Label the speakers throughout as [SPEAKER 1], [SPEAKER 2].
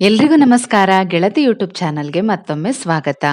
[SPEAKER 1] ಎಲ್ರಿಗೂ ನಮಸ್ಕಾರ. ಗೆಳತಿ ಯೂಟ್ಯೂಬ್ ಚಾನಲ್ಗೆ ಮತ್ತೊಮ್ಮೆ ಸ್ವಾಗತ.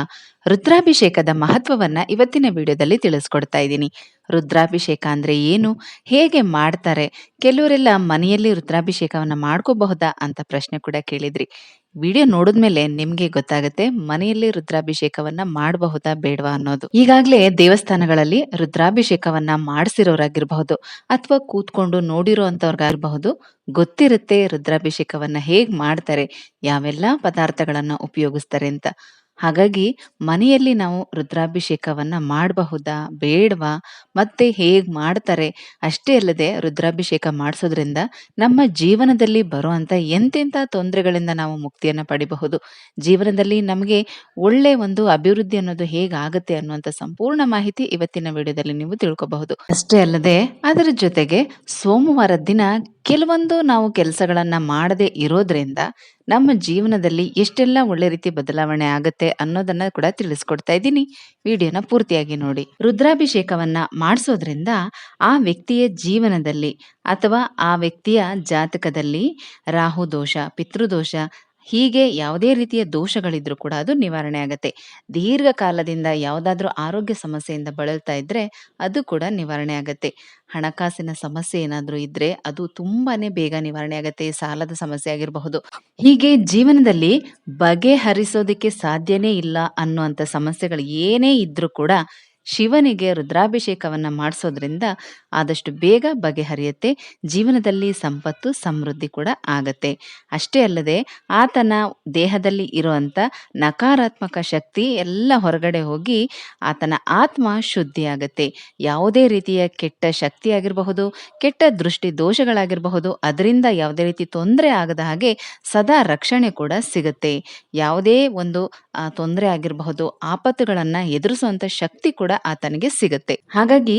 [SPEAKER 1] ರುದ್ರಾಭಿಷೇಕದ ಮಹತ್ವವನ್ನ ಇವತ್ತಿನ ವಿಡಿಯೋದಲ್ಲಿ ತಿಳಿಸ್ಕೊಡ್ತಾ ಇದ್ದೀನಿ. ರುದ್ರಾಭಿಷೇಕ ಅಂದ್ರೆ ಏನು? ಹೇಗೆ ಮಾಡ್ತಾರೆ? ಕೆಲವರೆಲ್ಲ ಮನೆಯಲ್ಲಿ ರುದ್ರಾಭಿಷೇಕವನ್ನು ಮಾಡ್ಕೋಬಹುದಾ ಅಂತ ಪ್ರಶ್ನೆ ಕೂಡ ಕೇಳಿದ್ರಿ. ವಿಡಿಯೋ ನೋಡಿದ್ಮೇಲೆ ನಿಮ್ಗೆ ಗೊತ್ತಾಗುತ್ತೆ, ಮನೆಯಲ್ಲಿ ರುದ್ರಾಭಿಷೇಕವನ್ನ ಮಾಡಬಹುದಾ ಬೇಡವಾ ಅನ್ನೋದು. ಈಗಾಗಲೇ ದೇವಸ್ಥಾನಗಳಲ್ಲಿ ರುದ್ರಾಭಿಷೇಕವನ್ನ ಮಾಡಿಸಿರೋರಾಗಿರ್ಬಹುದು, ಅಥವಾ ಕೂತ್ಕೊಂಡು ನೋಡಿರೋ ಅಂತವ್ರಿಗಾಗಿರಬಹುದು ಗೊತ್ತಿರುತ್ತೆ ರುದ್ರಾಭಿಷೇಕವನ್ನ ಹೇಗ್ ಮಾಡ್ತಾರೆ, ಯಾವೆಲ್ಲ ಪದಾರ್ಥಗಳನ್ನ ಉಪಯೋಗಿಸ್ತಾರೆ ಅಂತ. ಹಾಗಾಗಿ ಮನೆಯಲ್ಲಿ ನಾವು ರುದ್ರಾಭಿಷೇಕವನ್ನ ಮಾಡಬಹುದಾ, ಬೇಡವಾ, ಮತ್ತೆ ಹೇಗೆ ಮಾಡ್ತಾರೆ ಅಷ್ಟೇ ಅಲ್ಲದೆ ರುದ್ರಾಭಿಷೇಕ ಮಾಡಿಸೋದ್ರಿಂದ ನಮ್ಮ ಜೀವನದಲ್ಲಿ ಬರುವಂತ ಎಂತೆಂಥ ತೊಂದರೆಗಳಿಂದ ನಾವು ಮುಕ್ತಿಯನ್ನ ಪಡಿಬಹುದು. ಜೀವನದಲ್ಲಿ ನಮಗೆ ಒಳ್ಳೆ ಒಂದು ಅಭಿವೃದ್ಧಿ ಅನ್ನೋದು ಹೇಗಾಗುತ್ತೆ ಅನ್ನುವಂಥ ಸಂಪೂರ್ಣ ಮಾಹಿತಿ ಇವತ್ತಿನ ವಿಡಿಯೋದಲ್ಲಿ ನೀವು ತಿಳ್ಕೋಬಹುದು. ಅಷ್ಟೇ ಅಲ್ಲದೆ ಅದರ ಜೊತೆಗೆ ಸೋಮವಾರದ ದಿನ ಕೆಲವೊಂದು ನಾವು ಕೆಲಸಗಳನ್ನ ಮಾಡದೆ ಇರೋದ್ರಿಂದ ನಮ್ಮ ಜೀವನದಲ್ಲಿ ಎಷ್ಟೆಲ್ಲ ಒಳ್ಳೆ ರೀತಿ ಬದಲಾವಣೆ ಆಗುತ್ತೆ ಅನ್ನೋದನ್ನ ಕೂಡ ತಿಳಿಸ್ಕೊಡ್ತಾ ಇದ್ದೀನಿ. ವಿಡಿಯೋನ ಪೂರ್ತಿಯಾಗಿ ನೋಡಿ. ರುದ್ರಾಭಿಷೇಕವನ್ನ ಮಾಡಿಸೋದ್ರಿಂದ ಆ ವ್ಯಕ್ತಿಯ ಜೀವನದಲ್ಲಿ ಅಥವಾ ಆ ವ್ಯಕ್ತಿಯ ಜಾತಕದಲ್ಲಿ ರಾಹು ದೋಷ, ಪಿತೃದೋಷ ಹೀಗೆ ಯಾವುದೇ ರೀತಿಯ ದೋಷಗಳಿದ್ರೂ ಕೂಡ ಅದು ನಿವಾರಣೆ ಆಗುತ್ತೆ. ದೀರ್ಘಕಾಲದಿಂದ ಯಾವುದಾದ್ರೂ ಆರೋಗ್ಯ ಸಮಸ್ಯೆಯಿಂದ ಬಳಲ್ತಾ ಇದ್ರೆ ಅದು ಕೂಡ ನಿವಾರಣೆ ಆಗುತ್ತೆ. ಹಣಕಾಸಿನ ಸಮಸ್ಯೆ ಏನಾದ್ರೂ ಇದ್ರೆ ಅದು ತುಂಬಾನೇ ಬೇಗ ನಿವಾರಣೆ ಆಗುತ್ತೆ, ಸಾಲದ ಸಮಸ್ಯೆ ಆಗಿರಬಹುದು. ಹೀಗೆ ಜೀವನದಲ್ಲಿ ಬಗೆಹರಿಸೋದಕ್ಕೆ ಸಾಧ್ಯನೇ ಇಲ್ಲ ಅನ್ನುವಂಥ ಸಮಸ್ಯೆಗಳು ಏನೇ ಇದ್ರೂ ಕೂಡ ಶಿವನಿಗೆ ರುದ್ರಾಭಿಷೇಕವನ್ನು ಮಾಡಿಸೋದ್ರಿಂದ ಆದಷ್ಟು ಬೇಗ ಬಗೆಹರಿಯುತ್ತೆ, ಜೀವನದಲ್ಲಿ ಸಂಪತ್ತು, ಸಮೃದ್ಧಿ ಕೂಡ ಆಗತ್ತೆ. ಅಷ್ಟೇ ಅಲ್ಲದೆ ಆತನ ದೇಹದಲ್ಲಿ ಇರುವಂಥ ನಕಾರಾತ್ಮಕ ಶಕ್ತಿ ಎಲ್ಲ ಹೊರಗಡೆ ಹೋಗಿ ಆತನ ಆತ್ಮ ಶುದ್ಧಿ ಆಗುತ್ತೆ ಯಾವುದೇ ರೀತಿಯ ಕೆಟ್ಟ ಶಕ್ತಿ ಆಗಿರಬಹುದು ಕೆಟ್ಟ ದೃಷ್ಟಿ ದೋಷಗಳಾಗಿರಬಹುದು, ಅದರಿಂದ ಯಾವುದೇ ರೀತಿ ತೊಂದರೆ ಆಗದ ಹಾಗೆ ಸದಾ ರಕ್ಷಣೆ ಕೂಡ ಸಿಗುತ್ತೆ. ಯಾವುದೇ ಒಂದು ತೊಂದರೆ ಆಗಿರಬಹುದು, ಆಪತ್ತುಗಳನ್ನು ಎದುರಿಸುವಂಥ ಶಕ್ತಿ ಕೂಡ ಆತನಿಗೆ ಸಿಗುತ್ತೆ. ಹಾಗಾಗಿ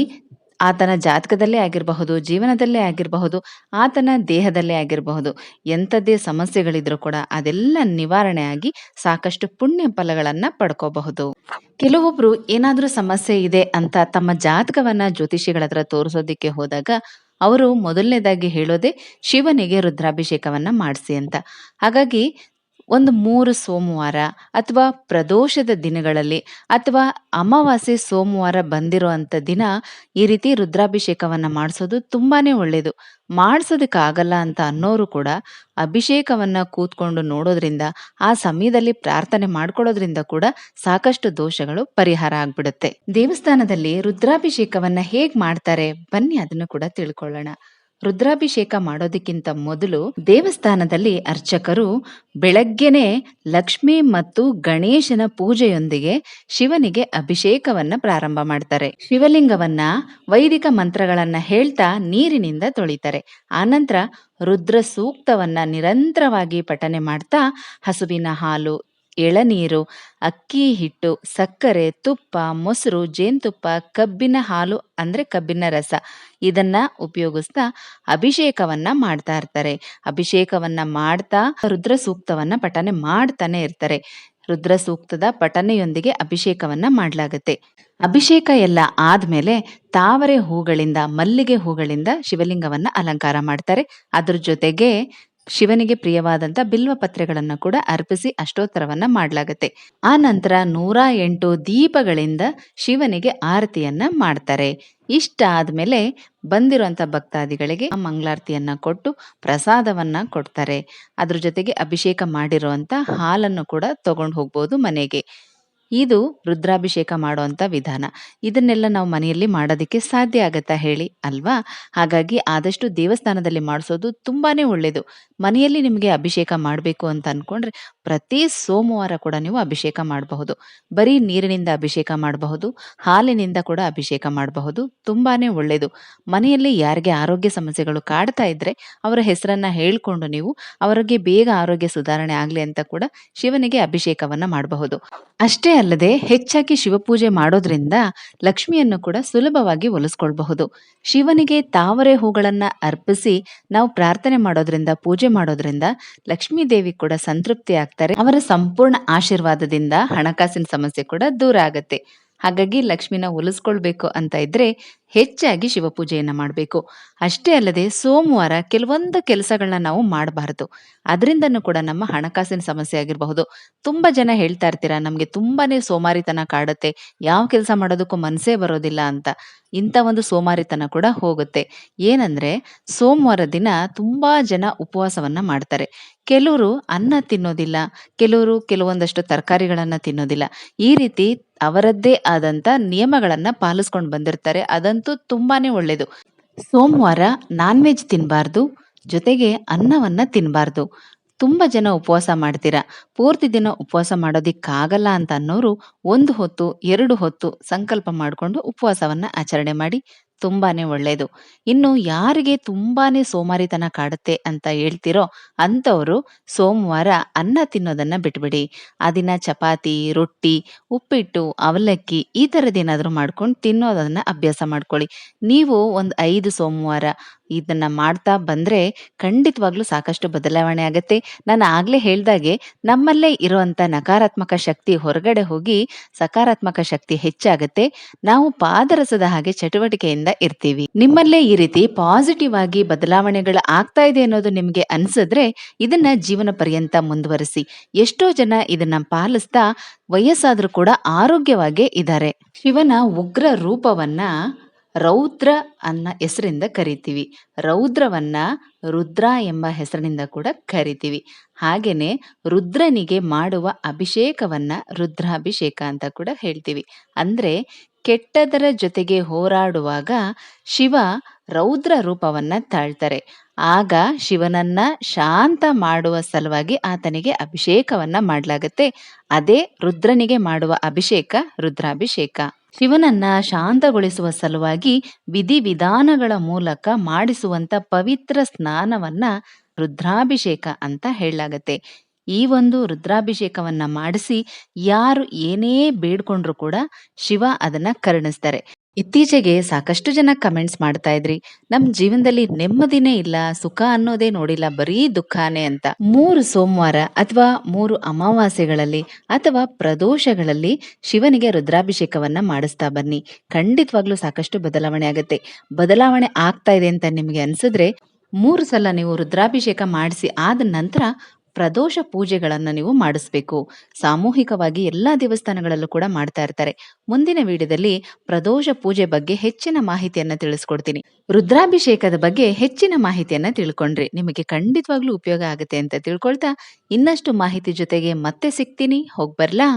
[SPEAKER 1] ಆತನ ಜಾತಕದಲ್ಲೇ ಆಗಿರಬಹುದು, ಜೀವನದಲ್ಲೇ ಆಗಿರಬಹುದು, ಆತನ ದೇಹದಲ್ಲೇ ಆಗಿರಬಹುದು, ಎಂಥದ್ದೇ ಸಮಸ್ಯೆಗಳಿದ್ರೂ ಕೂಡ ಅದೆಲ್ಲ ನಿವಾರಣೆ ಆಗಿ ಸಾಕಷ್ಟು ಪುಣ್ಯ ಫಲಗಳನ್ನ ಪಡ್ಕೋಬಹುದು. ಕೆಲವೊಬ್ರು ಏನಾದ್ರೂ ಸಮಸ್ಯೆ ಇದೆ ಅಂತ ತಮ್ಮ ಜಾತಕವನ್ನ ಜ್ಯೋತಿಷಿಗಳ ಹತ್ರ ತೋರಿಸೋದಿಕ್ಕೆ ಹೋದಾಗ ಅವರು ಮೊದಲನೇದಾಗಿ ಹೇಳೋದೇ ಶಿವನಿಗೆ ರುದ್ರಾಭಿಷೇಕವನ್ನ ಮಾಡಿಸಿ ಅಂತ. ಹಾಗಾಗಿ ಒಂದು ಮೂರು ಸೋಮವಾರ ಅಥವಾ ಪ್ರದೋಷದ ದಿನಗಳಲ್ಲಿ ಅಥವಾ ಅಮಾವಾಸ್ಯೆ ಸೋಮವಾರ ಬಂದಿರುವಂತ ದಿನ ಈ ರೀತಿ ರುದ್ರಾಭಿಷೇಕವನ್ನು ಮಾಡಿಸೋದು ತುಂಬಾನೇ ಒಳ್ಳೆಯದು ಮಾಡಿಸೋದಕ್ಕಾಗಲ್ಲ ಅಂತ ಅನ್ನೋರು ಕೂಡ ಅಭಿಷೇಕವನ್ನು ಕೂತ್ಕೊಂಡು ನೋಡೋದ್ರಿಂದ, ಆ ಸಮಯದಲ್ಲಿ ಪ್ರಾರ್ಥನೆ ಮಾಡ್ಕೊಳ್ಳೋದ್ರಿಂದ ಕೂಡ ಸಾಕಷ್ಟು ದೋಷಗಳು ಪರಿಹಾರ ಆಗ್ಬಿಡುತ್ತೆ. ದೇವಸ್ಥಾನದಲ್ಲಿ ರುದ್ರಾಭಿಷೇಕವನ್ನು ಹೇಗೆ ಮಾಡ್ತಾರೆ? ಬನ್ನಿ ಅದನ್ನು ಕೂಡ ತಿಳ್ಕೊಳ್ಳೋಣ. ರುದ್ರಾಭಿಷೇಕ ಮಾಡೋದಕ್ಕಿಂತ ಮೊದಲು ದೇವಸ್ಥಾನದಲ್ಲಿ ಅರ್ಚಕರು ಬೆಳಗ್ಗೆನೆ ಲಕ್ಷ್ಮಿ ಮತ್ತು ಗಣೇಶನ ಪೂಜೆಯೊಂದಿಗೆ ಶಿವನಿಗೆ ಅಭಿಷೇಕವನ್ನ ಪ್ರಾರಂಭ ಮಾಡ್ತಾರೆ. ಶಿವಲಿಂಗವನ್ನ ವೈದಿಕ ಮಂತ್ರಗಳನ್ನ ಹೇಳ್ತಾ ನೀರಿನಿಂದ ತೊಳಿತಾರೆ. ಆನಂತರ ರುದ್ರ ಸೂಕ್ತವನ್ನ ನಿರಂತರವಾಗಿ ಪಠನೆ ಮಾಡ್ತಾ ಹಸುವಿನ ಹಾಲು ಎಳನೀರು, ಅಕ್ಕಿ ಹಿಟ್ಟು, ಸಕ್ಕರೆ, ತುಪ್ಪ, ಮೊಸರು, ಜೇನುತುಪ್ಪ, ಕಬ್ಬಿನ ಹಾಲು ಅಂದ್ರೆ ಕಬ್ಬಿನ ರಸ. ಇದನ್ನ ಉಪಯೋಗಿಸ್ತಾ ಅಭಿಷೇಕವನ್ನ ಮಾಡ್ತಾ ಇರ್ತಾರೆ. ಅಭಿಷೇಕವನ್ನ ಮಾಡ್ತಾ ರುದ್ರ ಸೂಕ್ತವನ್ನ ಪಠನೆ ಮಾಡ್ತಾನೆ ಇರ್ತಾರೆ. ರುದ್ರ ಸೂಕ್ತದ ಪಠನೆಯೊಂದಿಗೆ ಅಭಿಷೇಕವನ್ನ ಮಾಡಲಾಗುತ್ತೆ. ಅಭಿಷೇಕ ಎಲ್ಲ ಆದ್ಮೇಲೆ ತಾವರೆ ಹೂಗಳಿಂದ, ಮಲ್ಲಿಗೆ ಹೂಗಳಿಂದ ಶಿವಲಿಂಗವನ್ನ ಅಲಂಕಾರ ಮಾಡ್ತಾರೆ. ಅದ್ರ ಜೊತೆಗೆ ಶಿವನಿಗೆ ಪ್ರಿಯವಾದಂಥ ಬಿಲ್ವ ಪತ್ರೆಗಳನ್ನ ಕೂಡ ಅರ್ಪಿಸಿ ಅಷ್ಟೋತ್ತರವನ್ನ ಮಾಡ್ಲಾಗತ್ತೆ. ಆ ನಂತರ ನೂರ ಎಂಟು ದೀಪಗಳಿಂದ ಶಿವನಿಗೆ ಆರತಿಯನ್ನ ಮಾಡ್ತಾರೆ. ಇಷ್ಟ ಆದ್ಮೇಲೆ ಬಂದಿರುವಂತ ಭಕ್ತಾದಿಗಳಿಗೆ ಮಂಗಳಾರತಿಯನ್ನ ಕೊಟ್ಟು ಪ್ರಸಾದವನ್ನ ಕೊಡ್ತಾರೆ. ಅದ್ರ ಜೊತೆಗೆ ಅಭಿಷೇಕ ಮಾಡಿರುವಂತ ಹಾಲನ್ನು ಕೂಡ ತಗೊಂಡು ಹೋಗ್ಬೋದು ಮನೆಗೆ. ಇದು ರುದ್ರಾಭಿಷೇಕ ಮಾಡುವಂಥ ವಿಧಾನ. ಇದನ್ನೆಲ್ಲ ನಾವು ಮನೆಯಲ್ಲಿ ಮಾಡೋದಕ್ಕೆ ಸಾಧ್ಯ ಆಗತ್ತಾ ಹೇಳಿ ಅಲ್ವಾ? ಹಾಗಾಗಿ ಆದಷ್ಟು ದೇವಸ್ಥಾನದಲ್ಲಿ ಮಾಡಿಸೋದು ತುಂಬಾನೇ ಒಳ್ಳೇದು. ಮನೆಯಲ್ಲಿ ನಿಮಗೆ ಅಭಿಷೇಕ ಮಾಡಬೇಕು ಅಂತ ಅನ್ಕೊಂಡ್ರೆ ಪ್ರತಿ ಸೋಮವಾರ ಕೂಡ ನೀವು ಅಭಿಷೇಕ ಮಾಡಬಹುದು. ಬರೀ ನೀರಿನಿಂದ ಅಭಿಷೇಕ ಮಾಡಬಹುದು, ಹಾಲಿನಿಂದ ಕೂಡ ಅಭಿಷೇಕ ಮಾಡಬಹುದು, ತುಂಬಾನೇ ಒಳ್ಳೇದು. ಮನೆಯಲ್ಲಿ ಯಾರಿಗೆ ಆರೋಗ್ಯ ಸಮಸ್ಯೆಗಳು ಕಾಡ್ತಾ ಇದ್ರೆ ಅವರ ಹೆಸರನ್ನ ಹೇಳ್ಕೊಂಡು ನೀವು ಅವರಿಗೆ ಬೇಗ ಆರೋಗ್ಯ ಸುಧಾರಣೆ ಆಗಲಿ ಅಂತ ಕೂಡ ಶಿವನಿಗೆ ಅಭಿಷೇಕವನ್ನ ಮಾಡಬಹುದು. ಅಷ್ಟೇ ಅಲ್ಲದೆ ಹೆಚ್ಚಾಗಿ ಶಿವಪೂಜೆ ಮಾಡೋದ್ರಿಂದ ಲಕ್ಷ್ಮಿಯನ್ನು ಕೂಡ ಸುಲಭವಾಗಿ ಒಲಿಸ್ಕೊಳ್ಬಹುದು. ಶಿವನಿಗೆ ತಾವರೆ ಹೂಗಳನ್ನ ಅರ್ಪಿಸಿ ನಾವು ಪ್ರಾರ್ಥನೆ ಮಾಡೋದ್ರಿಂದ, ಪೂಜೆ ಮಾಡೋದ್ರಿಂದ ಲಕ್ಷ್ಮೀ ದೇವಿ ಕೂಡ ಸಂತೃಪ್ತಿ ಆಗ್ತಾರೆ ಅವರ ಸಂಪೂರ್ಣ ಆಶೀರ್ವಾದದಿಂದ ಹಣಕಾಸಿನ ಸಮಸ್ಯೆ ಕೂಡ ದೂರ ಆಗತ್ತೆ. ಹಾಗಾಗಿ ಲಕ್ಷ್ಮಿನ ಒಲಿಸ್ಕೊಳ್ಬೇಕು ಅಂತ ಇದ್ರೆ ಹೆಚ್ಚಾಗಿ ಶಿವಪೂಜೆಯನ್ನ ಮಾಡಬೇಕು. ಅಷ್ಟೇ ಅಲ್ಲದೆ ಸೋಮವಾರ ಕೆಲವೊಂದು ಕೆಲಸಗಳನ್ನ ನಾವು ಮಾಡಬಾರದು. ಅದರಿಂದನೂ ಕೂಡ ನಮ್ಮ ಹಣಕಾಸಿನ ಸಮಸ್ಯೆ ಆಗಿರಬಹುದು. ತುಂಬಾ ಜನ ಹೇಳ್ತಾ ಇರ್ತೀರಾ, ನಮಗೆ ತುಂಬಾನೇ ಸೋಮಾರಿತನ ಕಾಡುತ್ತೆ, ಯಾವ ಕೆಲಸ ಮಾಡೋದಕ್ಕೂ ಮನಸ್ಸೇ ಬರೋದಿಲ್ಲ ಅಂತ. ಇಂಥ ಒಂದು ಸೋಮಾರಿತನ ಕೂಡ ಹೋಗುತ್ತೆ. ಏನಂದ್ರೆ, ಸೋಮವಾರ ದಿನ ತುಂಬಾ ಜನ ಉಪವಾಸವನ್ನ ಮಾಡ್ತಾರೆ. ಕೆಲವರು ಅನ್ನ ತಿನ್ನೋದಿಲ್ಲ, ಕೆಲವರು ಕೆಲವೊಂದಷ್ಟು ತರಕಾರಿಗಳನ್ನ ತಿನ್ನೋದಿಲ್ಲ. ಈ ರೀತಿ ಅವರದ್ದೇ ಆದಂತ ನಿಯಮಗಳನ್ನ ಪಾಲಿಸ್ಕೊಂಡು ಬಂದಿರ್ತಾರೆ. ಅದಂತೂ ತುಂಬಾನೇ ಒಳ್ಳೇದು. ಸೋಮವಾರ ನಾನ್ ವೆಜ್ ತಿನ್ನಬಾರ್ದು ಜೊತೆಗೆ ಅನ್ನವನ್ನ ತಿನ್ನಬಾರ್ದು ತುಂಬ ಜನ ಉಪವಾಸ ಮಾಡ್ತೀರಾ? ಪೂರ್ತಿ ದಿನ ಉಪವಾಸ ಮಾಡೋದಿಕ್ಕಾಗಲ್ಲ ಅಂತ ಅನ್ನೋರು ಒಂದು ಹೊತ್ತು, ಎರಡು ಹೊತ್ತು ಸಂಕಲ್ಪ ಮಾಡಿಕೊಂಡು ಉಪವಾಸವನ್ನ ಆಚರಣೆ ಮಾಡಿ ತುಂಬಾನೇ ಒಳ್ಳೆಯದು ಇನ್ನು ಯಾರಿಗೆ ತುಂಬಾನೇ ಸೋಮಾರಿತನ ಕಾಡುತ್ತೆ ಅಂತ ಹೇಳ್ತಿರೋ ಅಂಥವರು ಸೋಮವಾರ ಅನ್ನ ತಿನ್ನೋದನ್ನ ಬಿಟ್ಬಿಡಿ. ಆ ದಿನ ಚಪಾತಿ, ರೊಟ್ಟಿ, ಉಪ್ಪಿಟ್ಟು, ಅವಲಕ್ಕಿ ಈ ಥರದ್ದೇನಾದರೂ ಮಾಡ್ಕೊಂಡು ತಿನ್ನೋದನ್ನ ಅಭ್ಯಾಸ ಮಾಡ್ಕೊಳ್ಳಿ. ನೀವು ಒಂದು ಐದು ಸೋಮವಾರ ಇದನ್ನ ಮಾಡ್ತಾ ಬಂದ್ರೆ ಖಂಡಿತವಾಗ್ಲೂ ಸಾಕಷ್ಟು ಬದಲಾವಣೆ ಆಗತ್ತೆ. ನಾನು ಆಗ್ಲೇ ಹೇಳ್ದಾಗೆ ನಮ್ಮಲ್ಲೇ ಇರುವಂತ ನಕಾರಾತ್ಮಕ ಶಕ್ತಿ ಹೊರಗಡೆ ಹೋಗಿ ಸಕಾರಾತ್ಮಕ ಶಕ್ತಿ ಹೆಚ್ಚಾಗತ್ತೆ. ನಾವು ಪಾದರಸದ ಹಾಗೆ ಚಟುವಟಿಕೆಯಿಂದ ಇರ್ತೀವಿ. ನಿಮ್ಮಲ್ಲೇ ಈ ರೀತಿ ಪಾಸಿಟಿವ್ ಆಗಿ ಬದಲಾವಣೆಗಳು ಆಗ್ತಾ ಇದೆ ಅನ್ನೋದು ನಿಮ್ಗೆ ಅನ್ಸಿದ್ರೆ ಇದನ್ನ ಜೀವನ ಪರ್ಯಂತ ಮುಂದುವರಿಸಿ. ಎಷ್ಟೋ ಜನ ಇದನ್ನ ಪಾಲಿಸ್ತಾ ವಯಸ್ಸಾದ್ರೂ ಕೂಡ ಆರೋಗ್ಯವಾಗೇ ಇದ್ದಾರೆ ಶಿವನ ಉಗ್ರ ರೂಪವನ್ನ ರೌದ್ರ ಅನ್ನ ಹೆಸರಿಂದ ಕರಿತೀವಿ. ರೌದ್ರವನ್ನ ರುದ್ರ ಎಂಬ ಹೆಸರಿನಿಂದ ಕೂಡ ಕರಿತೀವಿ. ಹಾಗೆಯೇ ರುದ್ರನಿಗೆ ಮಾಡುವ ಅಭಿಷೇಕವನ್ನ ರುದ್ರಾಭಿಷೇಕ ಅಂತ ಕೂಡ ಹೇಳ್ತೀವಿ. ಅಂದ್ರೆ ಕೆಟ್ಟದರ ಜೊತೆಗೆ ಹೋರಾಡುವಾಗ ಶಿವ ರೌದ್ರ ರೂಪವನ್ನ ತಾಳ್ತಾರೆ. ಆಗ ಶಿವನನ್ನ ಶಾಂತ ಮಾಡುವ ಸಲುವಾಗಿ ಆತನಿಗೆ ಅಭಿಷೇಕವನ್ನ ಮಾಡಲಾಗತ್ತೆ. ಅದೇ ರುದ್ರನಿಗೆ ಮಾಡುವ ಅಭಿಷೇಕ, ರುದ್ರಾಭಿಷೇಕ. ಶಿವನನ್ನ ಶಾಂತಗೊಳಿಸುವ ಸಲುವಾಗಿ ವಿಧಿವಿಧಾನಗಳ ಮೂಲಕ ಮಾಡಿಸುವಂತ ಪವಿತ್ರ ಸ್ನಾನವನ್ನ ರುದ್ರಾಭಿಷೇಕ ಅಂತ ಹೇಳಲಾಗತ್ತೆ. ಈ ಒಂದು ರುದ್ರಾಭಿಷೇಕವನ್ನ ಮಾಡಿಸಿ ಯಾರು ಏನೇ ಬೇಡ್ಕೊಂಡ್ರು ಕೂಡ ಶಿವ ಅದನ್ನ ಕರುಣಿಸ್ತಾರೆ. ಇತ್ತೀಚೆಗೆ ಸಾಕಷ್ಟು ಜನ ಕಮೆಂಟ್ಸ್ ಮಾಡ್ತಾ ಇದ್ರಿ. ನಮ್ ಜೀವನದಲ್ಲಿ ನೆಮ್ಮದಿನೇ ಇಲ್ಲ, ಸುಖ ಅನ್ನೋದೇ ನೋಡಿಲ್ಲ, ಬರೀ ದುಃಖಾನೇ ಅಂತ. ಮೂರು ಸೋಮವಾರ ಅಥವಾ ಮೂರು ಅಮಾವಾಸ್ಯೆಗಳಲ್ಲಿ ಅಥವಾ ಪ್ರದೋಷಗಳಲ್ಲಿ ಶಿವನಿಗೆ ರುದ್ರಾಭಿಷೇಕವನ್ನ ಮಾಡಿಸ್ತಾ ಬನ್ನಿ. ಖಂಡಿತವಾಗ್ಲೂ ಸಾಕಷ್ಟು ಬದಲಾವಣೆ ಆಗುತ್ತೆ. ಬದಲಾವಣೆ ಆಗ್ತಾ ಇದೆ ಅಂತ ನಿಮಗೆ ಅನ್ಸಿದ್ರೆ ಮೂರು ಸಲ ನೀವು ರುದ್ರಾಭಿಷೇಕ ಮಾಡಿಸಿ ಆದ ನಂತರ ಪ್ರದೋಷ ಪೂಜೆಗಳನ್ನು ನೀವು ಮಾಡಿಸ್ಬೇಕು. ಸಾಮೂಹಿಕವಾಗಿ ಎಲ್ಲಾ ದೇವಸ್ಥಾನಗಳಲ್ಲೂ ಕೂಡ ಮಾಡ್ತಾ ಇರ್ತಾರೆ. ಮುಂದಿನ ವಿಡಿಯೋದಲ್ಲಿ ಪ್ರದೋಷ ಪೂಜೆ ಬಗ್ಗೆ ಹೆಚ್ಚಿನ ಮಾಹಿತಿಯನ್ನು ತಿಳಿಸ್ಕೊಡ್ತೀನಿ. ರುದ್ರಾಭಿಷೇಕದ ಬಗ್ಗೆ ಹೆಚ್ಚಿನ ಮಾಹಿತಿಯನ್ನು ತಿಳ್ಕೊಂಡ್ರಿ. ನಿಮಗೆ ಖಂಡಿತವಾಗ್ಲೂ ಉಪಯೋಗ ಆಗುತ್ತೆ ಅಂತ ತಿಳ್ಕೊಳ್ತಾ ಇನ್ನಷ್ಟು ಮಾಹಿತಿ ಜೊತೆಗೆ ಮತ್ತೆ ಸಿಗ್ತೀನಿ. ಹೋಗ್ಬರ್ಲಾ?